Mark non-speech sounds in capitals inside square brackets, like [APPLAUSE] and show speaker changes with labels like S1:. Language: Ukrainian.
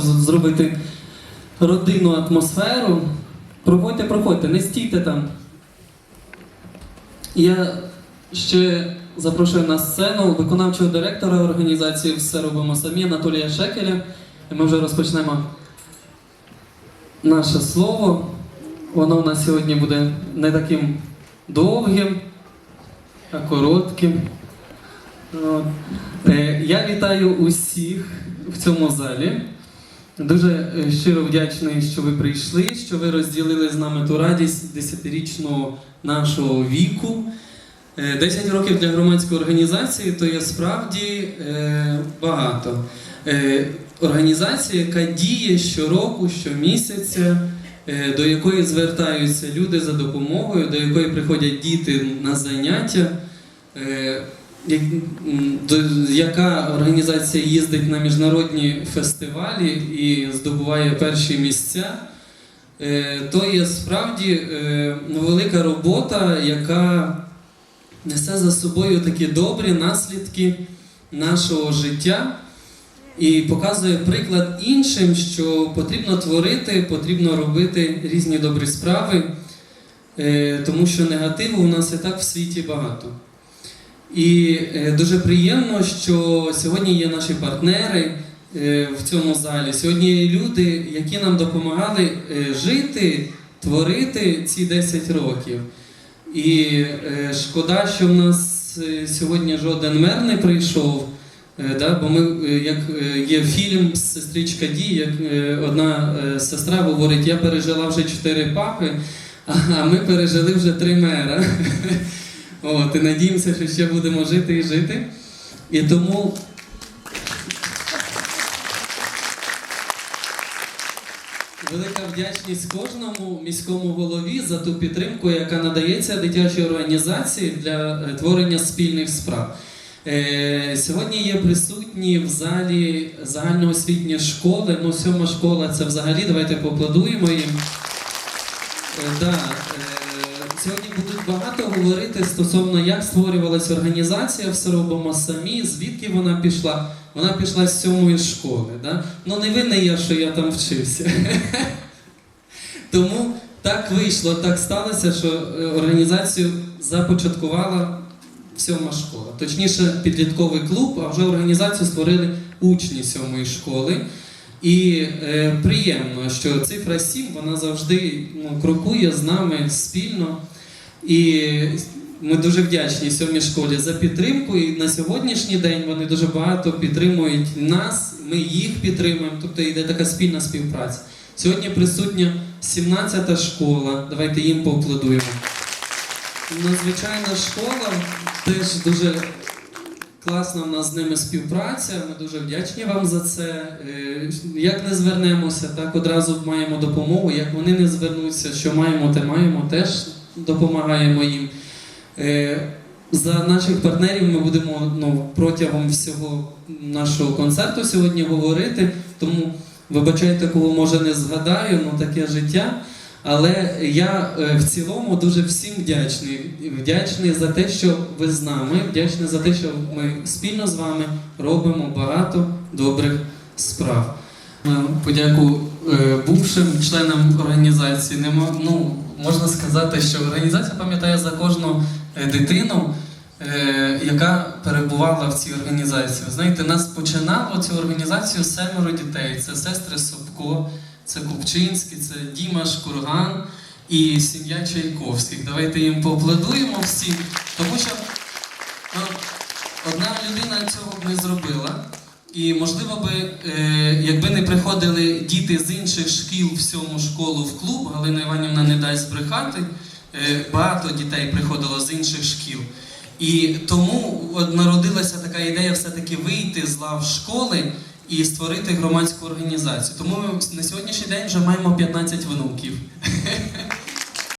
S1: зробити родинну атмосферу. Проходьте, проходьте, не стійте там. Я ще запрошую на сцену виконавчого директора організації Все робимо самі Анатолія Шекеля. І ми вже розпочнемо наше слово. Воно у нас сьогодні буде не таким довгим, а коротким. Е, Я вітаю усіх в цьому залі. Дуже е, щиро вдячний, що ви прийшли, що ви розділили з нами ту радість десятирічного нашого віку. Е, 10 років для громадської організації то є справді е, багато. Організація, яка діє щороку, щомісяця, до якої звертаються люди за допомогою, до якої приходять діти на заняття. Яка організація їздить на міжнародні фестивалі і здобуває перші місця, е, то є справді е, велика робота, яка несе за собою такі добрі наслідки нашого життя і показує приклад іншим, що потрібно творити, потрібно робити різні добрі справи, е, тому що негативу у нас і так в світі багато. І е, дуже приємно, що сьогодні є наші партнери е, в цьому залі. Сьогодні є люди, які нам допомагали е, жити, творити ці 10 років. І шкода, що в нас сьогодні жоден мер не прийшов. Да, бо ми, як є фільм Сестричка Ді, як одна сестра говорить, я пережила вже чотири папи, а ми пережили вже три мера. [LAUGHS] От, і надіємося, що ще будемо жити і жити. І тому. Велика вдячність кожному міському голові за ту підтримку, яка надається дитячій організації для е, творення спільних справ. Е, Сьогодні є присутні в залі загальноосвітні школи. Ну, сьома школа це взагалі. Давайте поаплодуємо їм. Е, Да, сьогодні будуть багато говорити стосовно як створювалася організація, все робимо самі, звідки вона пішла. Вона пішла з сьомої школи. Да? Ну не винний я, що я там вчився. [LAUGHS] Тому так вийшло, так сталося, що е, організацію започаткувала сьома школа. Точніше, підлітковий клуб, а вже організацію створили учні сьомої школи. І е, приємно, що цифра 7 вона завжди ну, крокує з нами спільно. І ми дуже вдячні сьомій школі за підтримку. І на сьогоднішній день вони дуже багато підтримують нас, ми їх підтримуємо. Тобто йде така спільна співпраця. Сьогодні присутня 17-та школа. Давайте їм поаплодуємо. Надзвичайна школа теж дуже класна в нас з ними співпраця. Ми дуже вдячні вам за це. Е, Як не звернемося, так одразу маємо допомогу. Як вони не звернуться, що маємо, те маємо, теж допомагаємо їм. Е, За наших партнерів ми будемо ну, протягом всього нашого концерту сьогодні говорити. Тому вибачайте, кого може не згадаю, ну таке життя. Але я е, в цілому дуже всім вдячний. Вдячний за те, що ви з нами, вдячний за те, що ми спільно з вами робимо багато добрих справ. Подяку е, бувшим членам організації. Нема, ну, можна сказати, що організація пам'ятає за кожну е, дитину, яка перебувала в цій організації. Ви знаєте, нас починало цю організацію семеро дітей. Це сестри Собко, це Купчинський, це Діма Шкурган і сім'я Чайковських. Давайте їм поаплодуємо всім, тому що ну, одна людина цього б не зробила. І можливо би, е, якби не приходили діти з інших шкіл в сьому школу в клуб, Галина Іванівна не дасть збрехати, е, багато дітей приходило з інших шкіл. І тому от народилася така ідея все-таки вийти з лав школи і створити громадську організацію. Тому ми на сьогоднішній день вже маємо 15 внуків.